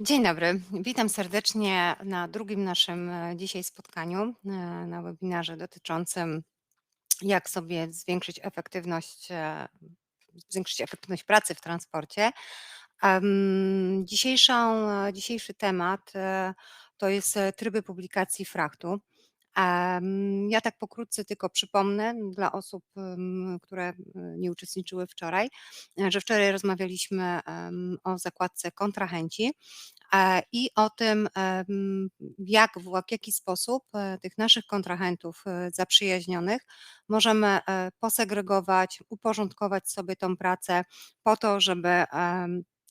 Dzień dobry. Witam serdecznie na drugim naszym e, dzisiaj spotkaniu, e, na webinarze dotyczącym jak sobie zwiększyć efektywność, e, zwiększyć efektywność pracy w transporcie. Dzisiejszą, dzisiejszy temat to jest tryby publikacji frachtu. Ja tak pokrótce tylko przypomnę dla osób, które nie uczestniczyły wczoraj, e, że wczoraj rozmawialiśmy o zakładce kontrahenci e, i o tym, jak, w jak jaki sposób e, tych naszych kontrahentów zaprzyjaźnionych możemy posegregować, uporządkować sobie tą pracę po to, żeby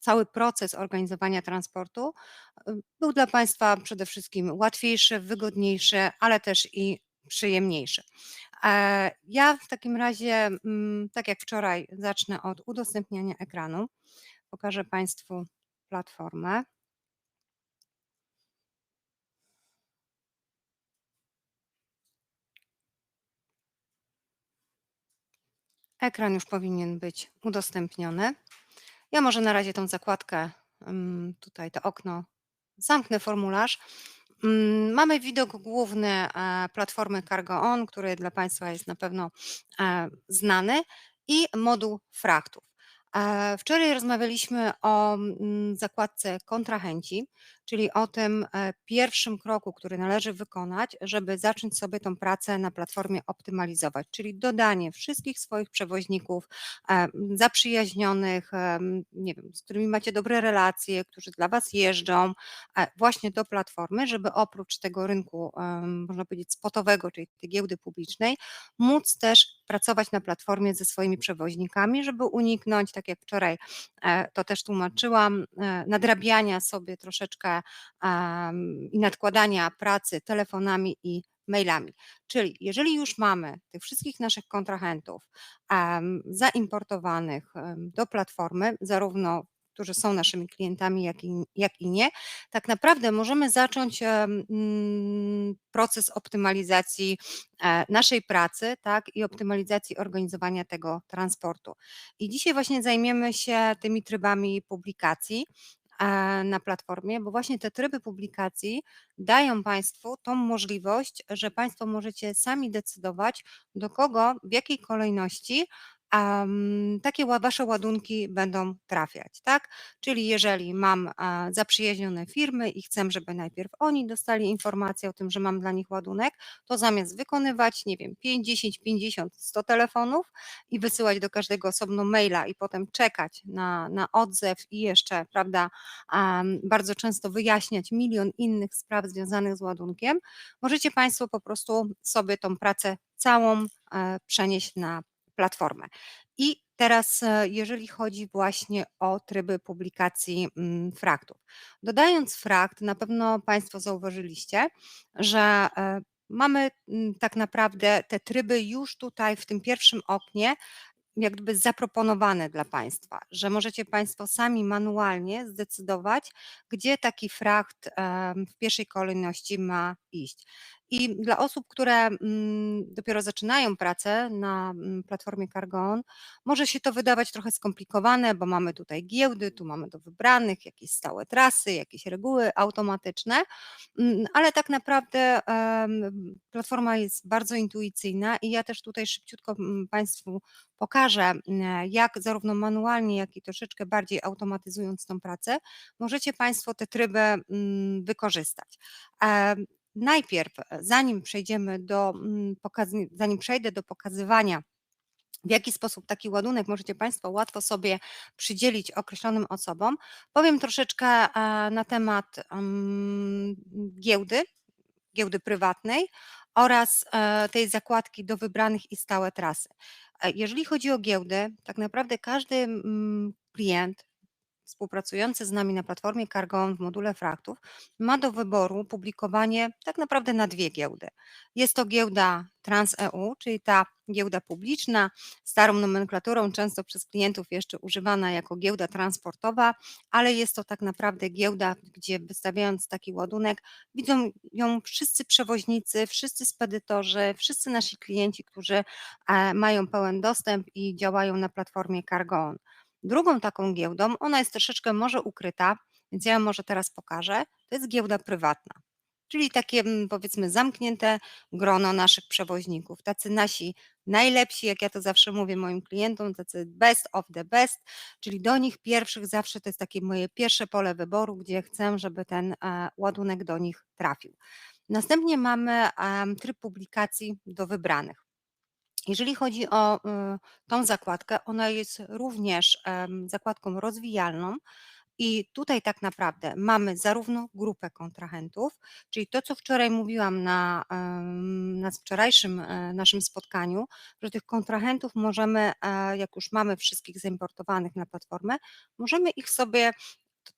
cały proces organizowania transportu y, był dla Państwa przede wszystkim łatwiejszy, wygodniejszy, ale też i przyjemniejszy. E, ja w takim razie, mm, tak jak wczoraj, zacznę od udostępniania ekranu. Pokażę Państwu platformę. Ekran już powinien być udostępniony. Ja może na razie tą zakładkę, ym, tutaj to okno zamknę formularz. Mm, Mamy widok główny e, platformy Cargo On, który dla Państwa jest na pewno e, znany i moduł frachtów. E, Wczoraj rozmawialiśmy o mm, zakładce kontrahenci, czyli o tym e, pierwszym kroku, który należy wykonać, żeby zacząć sobie tą pracę na platformie optymalizować, czyli dodanie wszystkich swoich przewoźników e, zaprzyjaźnionych, e, nie wiem, z którymi macie dobre relacje, którzy dla Was jeżdżą, właśnie do platformy, żeby oprócz tego rynku, można powiedzieć, spotowego, czyli tej giełdy publicznej, móc też pracować na platformie ze swoimi przewoźnikami, żeby uniknąć, tak jak wczoraj to też tłumaczyłam, nadrabiania sobie troszeczkę i nadkładania pracy telefonami i mailami. Czyli jeżeli już mamy tych wszystkich naszych kontrahentów zaimportowanych do platformy, zarówno którzy są naszymi klientami, jak i, jak i nie, tak naprawdę możemy zacząć mm, proces optymalizacji e, naszej pracy, tak, i optymalizacji organizowania tego transportu. I dzisiaj właśnie zajmiemy się tymi trybami publikacji na platformie, bo właśnie te tryby publikacji dają Państwu tą możliwość, że Państwo możecie sami decydować, do kogo, w jakiej kolejności Am, takie wasze ładunki będą trafiać, tak? Czyli jeżeli mam, zaprzyjaźnione firmy i chcę, żeby najpierw oni dostali informację o tym, że mam dla nich ładunek, to zamiast wykonywać, nie wiem, 5, 10, 50, 100 telefonów i wysyłać do każdego osobno maila i potem czekać na na odzew i jeszcze, prawda, am, bardzo często wyjaśniać milion innych spraw związanych z ładunkiem, możecie Państwo po prostu sobie tą pracę całą, e, przenieść na platformę. I teraz, e, jeżeli chodzi właśnie o tryby publikacji mm, fraktów. Dodając frakt, na pewno Państwo zauważyliście, że e, mamy mm, tak naprawdę te tryby już tutaj w tym pierwszym oknie jak gdyby zaproponowane dla Państwa, że możecie Państwo sami manualnie zdecydować, gdzie taki fracht em, w pierwszej kolejności ma iść. I dla osób, które mm, dopiero zaczynają pracę na mm, platformie CargoOn, może się to wydawać trochę skomplikowane, bo mamy tutaj giełdy, tu mamy do wybranych jakieś stałe trasy, jakieś reguły automatyczne, mm, ale tak naprawdę platforma jest bardzo intuicyjna i ja też tutaj szybciutko Państwu pokażę, jak zarówno manualnie, jak i troszeczkę bardziej automatyzując tą pracę, możecie Państwo te tryby wykorzystać. Najpierw, e, zanim przejdziemy do mm, zanim przejdę do pokazywania, w jaki sposób taki ładunek możecie Państwo łatwo sobie przydzielić określonym osobom, powiem troszeczkę e, na temat mm, giełdy, giełdy prywatnej oraz e, tej zakładki do wybranych i stałe trasy. Jeżeli chodzi o giełdę, tak naprawdę każdy mm, klient współpracujący z nami na platformie Cargo w module fraktów ma do wyboru publikowanie tak naprawdę na dwie giełdy. Jest to giełda TransEU, czyli ta giełda publiczna, starą nomenklaturą, często przez klientów jeszcze używana jako giełda transportowa, ale jest to tak naprawdę giełda, gdzie wystawiając taki ładunek, widzą ją wszyscy przewoźnicy, wszyscy spedytorzy, wszyscy nasi klienci, którzy e, mają pełen dostęp i działają na platformie Cargo Drugą taką giełdą, ona jest troszeczkę może ukryta, Więc ja może teraz pokażę. To jest giełda prywatna, czyli takie, mm, powiedzmy zamknięte grono naszych przewoźników. Tacy nasi najlepsi, jak ja to zawsze mówię moim klientom, tacy best of the best, czyli do nich pierwszych zawsze to jest takie moje pierwsze pole wyboru, gdzie chcę, żeby ten, e, ładunek do nich trafił. Następnie mamy, tryb publikacji do wybranych. Jeżeli chodzi o, y, tą zakładkę, ona jest również, zakładką rozwijalną i tutaj tak naprawdę mamy zarówno grupę kontrahentów, czyli to, co wczoraj mówiłam na, na wczorajszym, e, naszym spotkaniu, że tych kontrahentów możemy, e, jak już mamy wszystkich zaimportowanych na platformę, możemy ich sobie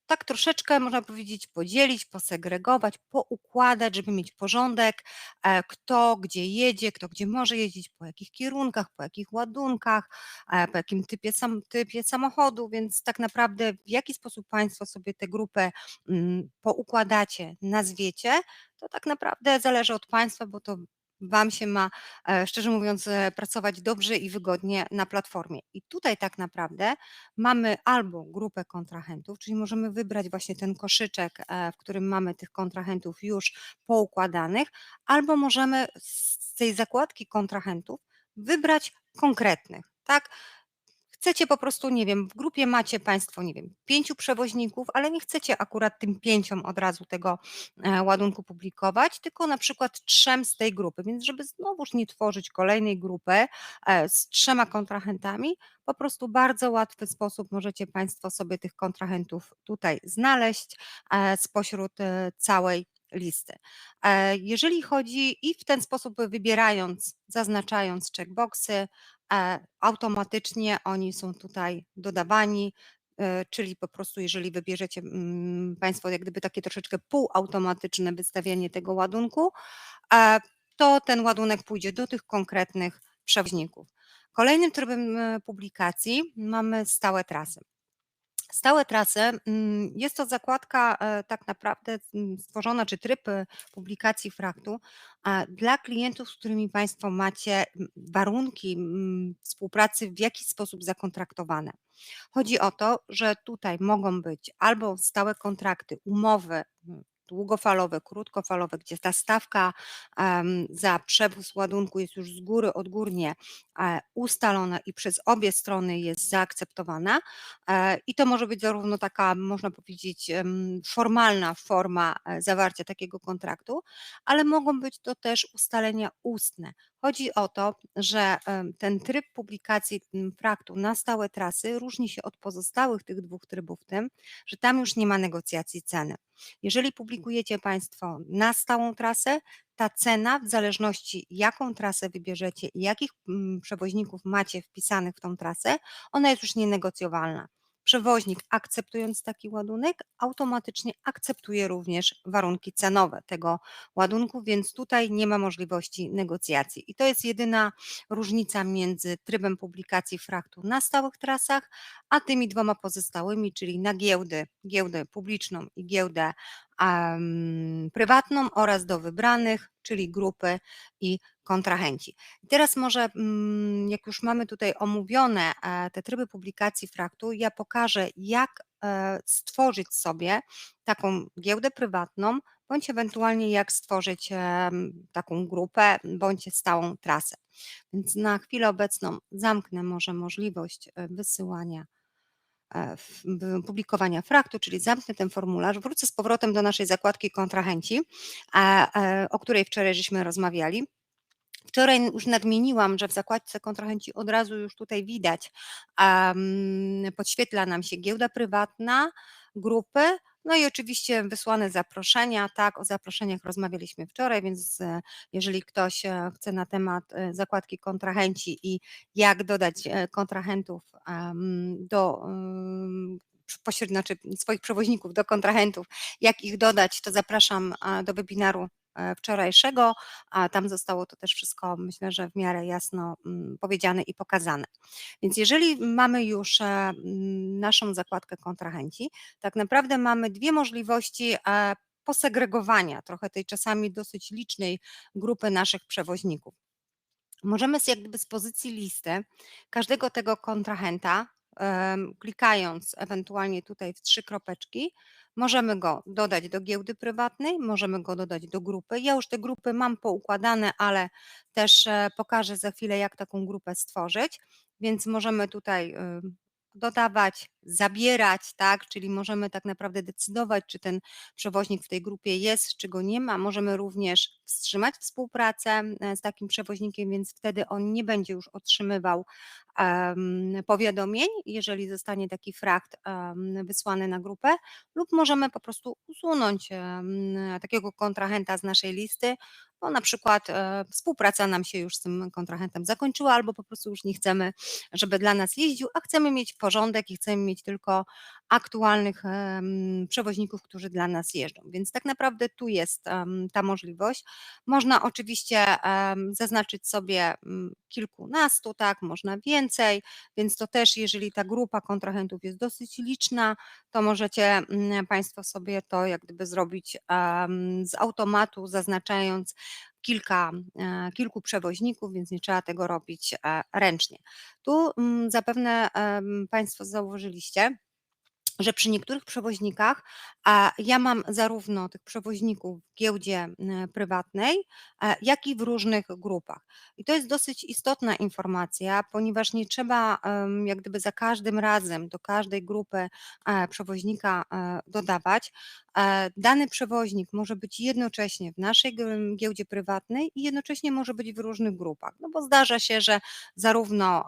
tak troszeczkę, można powiedzieć, podzielić, posegregować, poukładać, żeby mieć porządek, e, kto gdzie jedzie, kto gdzie może jeździć, po jakich kierunkach, po jakich ładunkach, e, po jakim typie, sam, typie samochodu, więc tak naprawdę w jaki sposób Państwo sobie tę grupę mm, poukładacie, nazwiecie, to tak naprawdę zależy od Państwa, bo to Wam się ma, e, szczerze mówiąc, e, pracować dobrze i wygodnie na platformie. I tutaj tak naprawdę mamy albo grupę kontrahentów, czyli możemy wybrać właśnie ten koszyczek, e, w którym mamy tych kontrahentów już poukładanych, albo możemy z tej zakładki kontrahentów wybrać konkretnych, tak? Chcecie po prostu, nie wiem, w grupie macie Państwo, nie wiem, 5 przewoźników, ale nie chcecie akurat tym 5 od razu tego, e, ładunku publikować, tylko na przykład 3 z tej grupy. Więc żeby znowuż nie tworzyć kolejnej grupy, e, z 3 kontrahentami, po prostu bardzo łatwy sposób możecie Państwo sobie tych kontrahentów tutaj znaleźć, e, spośród, całej listy. Jeżeli chodzi i w ten sposób wybierając, zaznaczając checkboxy, automatycznie oni są tutaj dodawani, e, czyli po prostu jeżeli wybierzecie mm, Państwo jak gdyby takie troszeczkę półautomatyczne wystawianie tego ładunku, e, to ten ładunek pójdzie do tych konkretnych przewoźników. Kolejnym trybem e, publikacji mamy stałe trasy. Stałe trasy, mm, jest to zakładka, e, tak naprawdę, mm, stworzona, czy tryb, e, publikacji fraktu, dla klientów, z którymi Państwo macie, warunki, współpracy w jakiś sposób zakontraktowane. Chodzi o to, że tutaj mogą być albo stałe kontrakty, umowy, długofalowe, krótkofalowe, gdzie ta stawka, za przewóz ładunku jest już z góry odgórnie, e, ustalona i przez obie strony jest zaakceptowana. E, I to może być zarówno taka, można powiedzieć, formalna forma, e, zawarcia takiego kontraktu, ale mogą być to też ustalenia ustne. Chodzi o to, że, ten tryb publikacji, fraktu na stałe trasy różni się od pozostałych tych 2 trybów tym, że tam już nie ma negocjacji ceny. Jeżeli publikujecie Państwo na stałą trasę, ta cena w zależności jaką trasę wybierzecie i jakich, przewoźników macie wpisanych w tą trasę, ona jest już nienegocjowalna. Przewoźnik akceptując taki ładunek, automatycznie akceptuje również warunki cenowe tego ładunku, więc tutaj nie ma możliwości negocjacji. I to jest jedyna różnica między trybem publikacji fraktu na stałych trasach, a tymi dwoma pozostałymi, czyli na giełdy, giełdę publiczną i giełdę prywatną oraz do wybranych, czyli grupy i kontrahenci. Teraz może, mm, jak już mamy tutaj omówione e, te tryby publikacji fraktu, ja pokażę, jak e, stworzyć sobie taką giełdę prywatną, bądź ewentualnie jak stworzyć taką grupę, bądź stałą trasę. Więc na chwilę obecną zamknę może możliwość e, wysyłania publikowania fraktu, czyli zamknę ten formularz, wrócę z powrotem do naszej zakładki kontrahenci, e, o której wczoraj żeśmy rozmawiali. Wczoraj już nadmieniłam, że w zakładce kontrahenci od razu już tutaj widać, podświetla nam się giełda prywatna, grupy, no i oczywiście wysłane zaproszenia. Tak, o zaproszeniach rozmawialiśmy wczoraj, więc e, jeżeli ktoś e, chce na temat e, zakładki kontrahenci i jak dodać kontrahentów do pośrednio, znaczy swoich przewoźników do kontrahentów, jak ich dodać, to zapraszam do webinaru wczorajszego, a tam zostało to też wszystko, myślę, że w miarę jasno mm, powiedziane i pokazane. Więc jeżeli mamy już e, mm, naszą zakładkę kontrahenci, tak naprawdę mamy dwie możliwości e, posegregowania trochę tej czasami dosyć licznej grupy naszych przewoźników. Możemy z jak gdyby z pozycji listy każdego tego kontrahenta, klikając ewentualnie tutaj w 3 kropeczki, Możemy go dodać do giełdy prywatnej, możemy go dodać do grupy. Ja już te grupy mam poukładane, ale też, e, pokażę za chwilę, jak taką grupę stworzyć, więc możemy tutaj, dodawać, zabierać, tak, czyli możemy tak naprawdę decydować, czy ten przewoźnik w tej grupie jest, czy go nie ma. Możemy również wstrzymać współpracę, e, z takim przewoźnikiem, więc wtedy on nie będzie już otrzymywał, em, powiadomień, jeżeli zostanie taki frakt, em, wysłany na grupę, lub możemy po prostu usunąć, em, takiego kontrahenta z naszej listy, bo na przykład, e, współpraca nam się już z tym kontrahentem zakończyła, albo po prostu już nie chcemy, żeby dla nas jeździł, a chcemy mieć porządek i chcemy mieć tylko aktualnych, przewoźników, którzy dla nas jeżdżą. Więc tak naprawdę tu jest, ta możliwość. Można oczywiście, zaznaczyć sobie, mm, kilkunastu, tak, można więcej, więc to też jeżeli ta grupa kontrahentów jest dosyć liczna, to możecie, mm, Państwo sobie to jak gdyby zrobić, z automatu, zaznaczając kilka, e, kilku przewoźników, więc nie trzeba tego robić, e, ręcznie. Tu, mm, zapewne, Państwo zauważyliście, że przy niektórych przewoźnikach, a ja mam zarówno tych przewoźników w giełdzie, prywatnej, e, jak i w różnych grupach. I to jest dosyć istotna informacja, ponieważ nie trzeba, jak gdyby za każdym razem do każdej grupy, e, przewoźnika, e, dodawać. Dany przewoźnik może być jednocześnie w naszej giełdzie prywatnej i jednocześnie może być w różnych grupach. No bo zdarza się, że zarówno,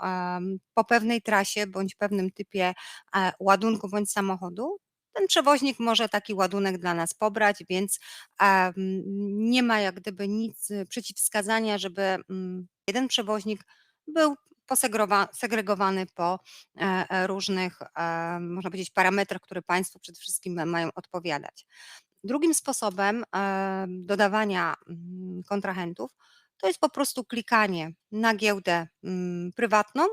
po pewnej trasie bądź pewnym typie, ładunku bądź samochodu, ten przewoźnik może taki ładunek dla nas pobrać, więc, nie ma jak gdyby nic przeciwwskazania, żeby, mm, jeden przewoźnik był segregowany po, e, e, różnych, e, można powiedzieć, parametrach, które Państwo przede wszystkim mają odpowiadać. Drugim sposobem, em, dodawania, mm, kontrahentów to jest po prostu klikanie na giełdę, mm, prywatną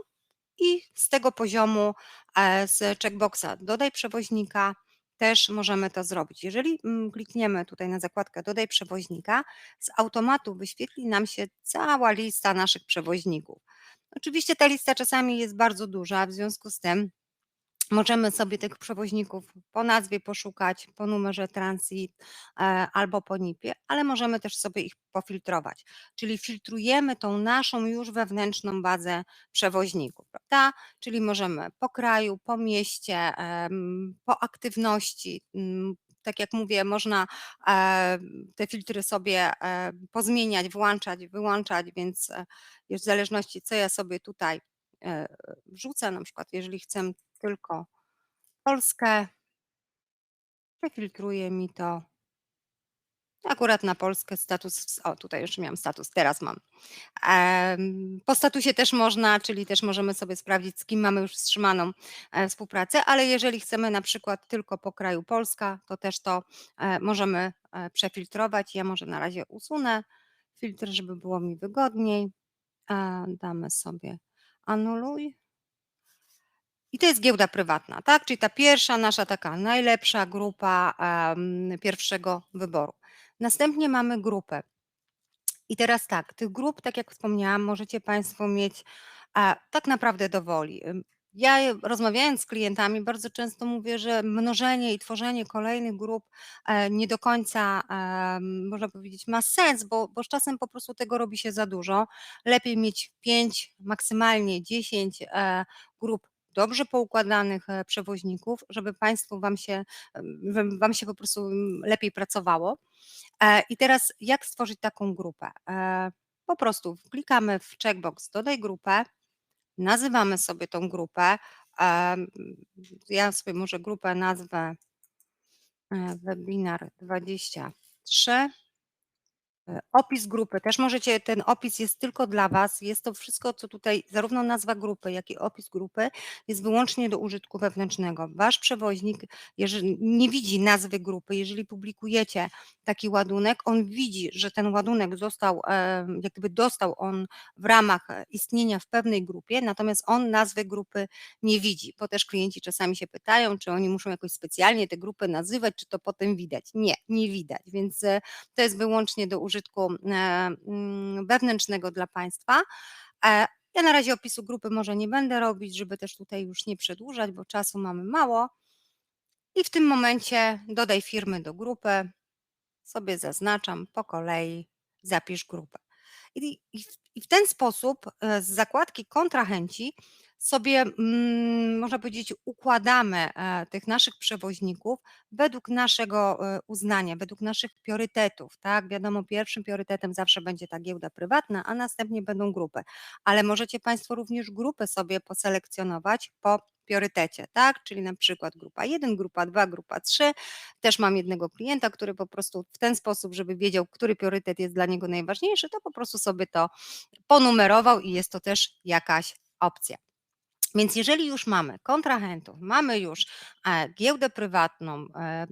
i z tego poziomu, e, z checkboxa "Dodaj przewoźnika" też możemy to zrobić. Jeżeli, mm, klikniemy tutaj na zakładkę "Dodaj przewoźnika", z automatu wyświetli nam się cała lista naszych przewoźników. Oczywiście ta lista czasami jest bardzo duża, w związku z tym możemy sobie tych przewoźników po nazwie poszukać, po numerze transit, e, albo po NIP-ie, ale możemy też sobie ich pofiltrować. Czyli filtrujemy tą naszą już wewnętrzną bazę przewoźników, prawda? Czyli możemy po kraju, po mieście, po aktywności, tak jak mówię, można, em, te filtry sobie, e, pozmieniać, włączać, wyłączać, więc, e, w zależności co ja sobie tutaj, e, wrzucę, na przykład jeżeli chcę tylko Polskę przefiltruje mi to akurat na Polskę status o tutaj już miałam status, teraz mam. Po statusie też można, czyli też możemy sobie sprawdzić, z kim mamy już wstrzymaną, e, współpracę, ale jeżeli chcemy na przykład tylko po kraju Polska, to też to, e, możemy, e, przefiltrować. Ja może na razie usunę filtr, żeby było mi wygodniej. Damy sobie anuluj. I to jest giełda prywatna, tak, czyli ta pierwsza nasza taka najlepsza grupa, em, pierwszego wyboru. Następnie mamy grupę. I teraz tak, tych grup, tak jak wspomniałam, możecie Państwo mieć, a, tak naprawdę do woli. Ja rozmawiając z klientami bardzo często mówię, że mnożenie i tworzenie kolejnych grup, e, nie do końca, można powiedzieć, ma sens, bo bo z czasem po prostu tego robi się za dużo. Lepiej mieć 5, maksymalnie 10, e, grup dobrze poukładanych, e, przewoźników, żeby Państwu wam się wam się po prostu, mm, lepiej pracowało. E, i teraz jak stworzyć taką grupę? E, po prostu klikamy w checkbox "Dodaj grupę", nazywamy sobie tą grupę, ja sobie może grupę nazwę webinar 23. E, opis grupy też możecie ten opis jest tylko dla Was. Jest to wszystko, co tutaj zarówno nazwa grupy, jak i opis grupy jest wyłącznie do użytku wewnętrznego. Wasz przewoźnik jeżeli nie widzi nazwy grupy, jeżeli publikujecie taki ładunek, on widzi, że ten ładunek został, em, jak gdyby dostał on w ramach, e, istnienia w pewnej grupie, natomiast on nazwy grupy nie widzi, bo też klienci czasami się pytają, czy oni muszą jakoś specjalnie te grupy nazywać, czy to potem widać. Nie, nie widać, więc, e, to jest wyłącznie do użytku, e, mm, wewnętrznego dla Państwa. E, ja na razie opisu grupy może nie będę robić, żeby też tutaj już nie przedłużać, bo czasu mamy mało. I w tym momencie dodaj firmy do grupy. Sobie zaznaczam po kolei, zapisz grupę. I i w i w ten sposób, e, z zakładki kontrahenci sobie, mm, można powiedzieć, układamy, e, tych naszych przewoźników według naszego, e, uznania, według naszych priorytetów, tak. Wiadomo, pierwszym priorytetem zawsze będzie ta giełda prywatna, a następnie będą grupy. Ale możecie Państwo również grupy sobie poselekcjonować po priorytecie, tak. Czyli na przykład grupa 1, grupa 2, grupa 3. Też mam jednego klienta, który po prostu w ten sposób, żeby wiedział, który priorytet jest dla niego najważniejszy, to po prostu sobie to ponumerował i jest to też jakaś opcja. Więc jeżeli już mamy kontrahentów, mamy już, e, giełdę prywatną, e,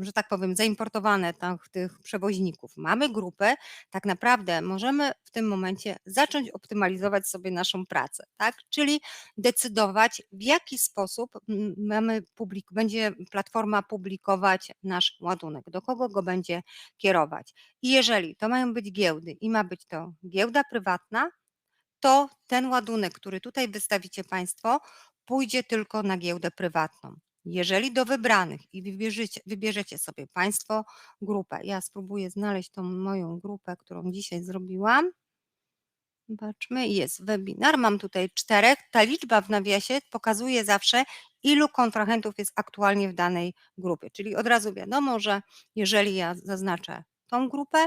że tak powiem, zaimportowane tak tych przewoźników, mamy grupę, tak naprawdę możemy w tym momencie zacząć optymalizować sobie naszą pracę, tak. Czyli decydować, w jaki sposób mamy publik będzie platforma publikować nasz ładunek, do kogo go będzie kierować. I jeżeli to mają być giełdy i ma być to giełda prywatna, to ten ładunek, który tutaj wystawicie Państwo, pójdzie tylko na giełdę prywatną. Jeżeli do wybranych i wybierzecie wybierzecie sobie Państwo grupę ja spróbuję znaleźć tą moją grupę, którą dzisiaj zrobiłam. Zobaczmy, jest webinar, mam tutaj 4. Ta liczba w nawiasie pokazuje zawsze, ilu kontrahentów jest aktualnie w danej grupie, czyli od razu wiadomo, że jeżeli ja zaznaczę tą grupę,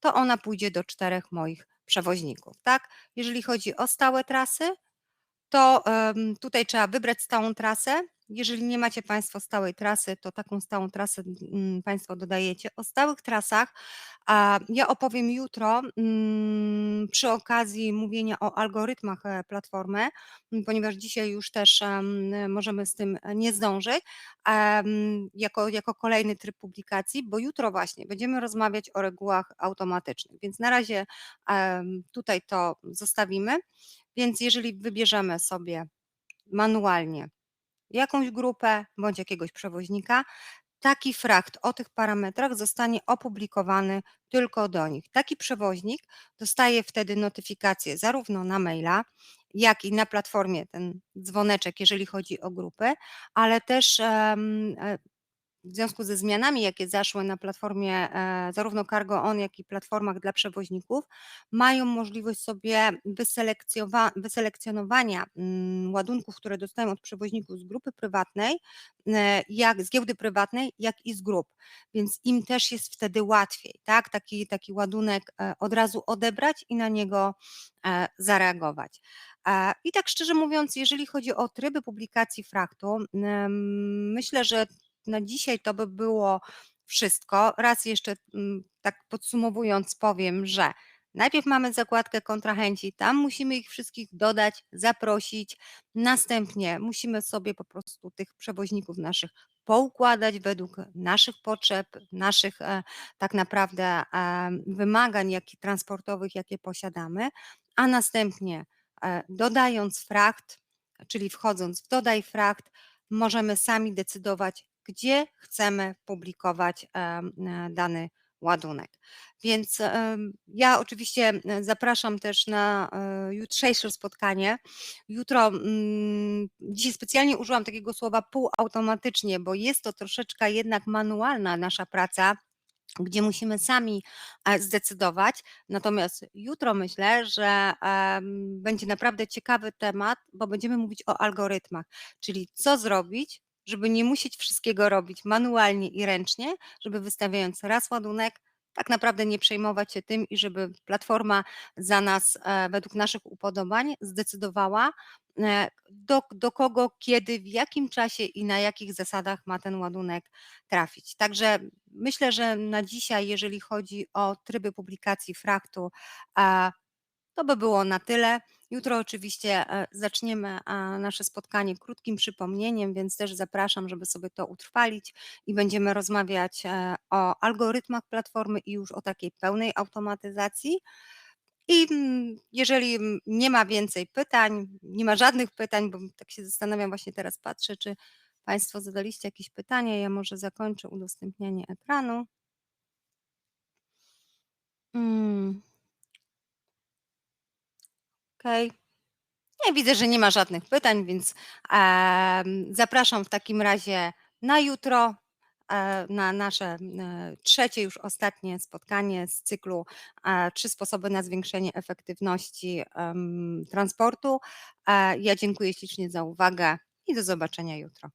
to ona pójdzie do 4 moich przewoźników, tak. Jeżeli chodzi o stałe trasy, to, tutaj trzeba wybrać stałą trasę. Jeżeli nie macie Państwo stałej trasy, to taką stałą trasę, mm, Państwo dodajecie. O stałych trasach, ja opowiem jutro, mm, przy okazji mówienia o algorytmach, e, platformy, ponieważ dzisiaj już też, em, możemy z tym nie zdążyć, jako jako kolejny tryb publikacji, bo jutro właśnie będziemy rozmawiać o regułach automatycznych, więc na razie, tutaj to zostawimy. Więc jeżeli wybierzemy sobie manualnie jakąś grupę bądź jakiegoś przewoźnika, taki frakt o tych parametrach zostanie opublikowany tylko do nich. Taki przewoźnik dostaje wtedy notyfikację zarówno na maila, jak i na platformie ten dzwoneczek, jeżeli chodzi o grupy, ale też, e, w związku ze zmianami, jakie zaszły na platformie, e, zarówno Cargo On, jak i platformach dla przewoźników, mają możliwość sobie wyselekcjonowania, mm, ładunków, które dostają od przewoźników z grupy prywatnej, e, jak z giełdy prywatnej, jak i z grup. Więc im też jest wtedy łatwiej, tak, taki taki ładunek, e, od razu odebrać i na niego, zareagować. I tak szczerze mówiąc, jeżeli chodzi o tryby publikacji fraktu, myślę, że na dzisiaj to by było wszystko. Raz jeszcze, mm, tak podsumowując powiem, że najpierw mamy zakładkę kontrahenci, tam musimy ich wszystkich dodać, zaprosić, następnie musimy sobie po prostu tych przewoźników naszych poukładać według naszych potrzeb, naszych, e, tak naprawdę, em, wymagań, jak transportowych, jakie posiadamy, a następnie, e, dodając fracht, czyli wchodząc w dodaj fracht, możemy sami decydować, gdzie chcemy publikować, em, e, dany ładunek. Więc, em, ja oczywiście, e, zapraszam też na, e, jutrzejsze spotkanie. Jutro, dzisiaj specjalnie użyłam takiego słowa półautomatycznie, bo jest to troszeczkę jednak manualna nasza praca, gdzie musimy sami, e, zdecydować. Natomiast jutro myślę, że, będzie naprawdę ciekawy temat, bo będziemy mówić o algorytmach, czyli co zrobić, żeby nie musieć wszystkiego robić manualnie i ręcznie, żeby wystawiając raz ładunek, tak naprawdę nie przejmować się tym i żeby platforma za nas, e, według naszych upodobań zdecydowała, e, do do kogo, kiedy, w jakim czasie i na jakich zasadach ma ten ładunek trafić. Także myślę, że na dzisiaj, jeżeli chodzi o tryby publikacji fraktu, to by było na tyle. Jutro oczywiście, e, zaczniemy, nasze spotkanie krótkim przypomnieniem, więc też zapraszam, żeby sobie to utrwalić i będziemy rozmawiać, e, o algorytmach platformy i już o takiej pełnej automatyzacji. I, mm, jeżeli, nie ma więcej pytań, nie ma żadnych pytań, bo tak się zastanawiam, właśnie teraz patrzę, czy Państwo zadaliście jakieś pytania, ja może zakończę udostępnianie ekranu. Mm. Okej. Nie, widzę, że nie ma żadnych pytań, więc, em, zapraszam w takim razie na jutro, e, na nasze, e, trzecie już ostatnie spotkanie z cyklu, e, 3 sposoby na zwiększenie efektywności, em, transportu. E, ja dziękuję ślicznie za uwagę i do zobaczenia jutro.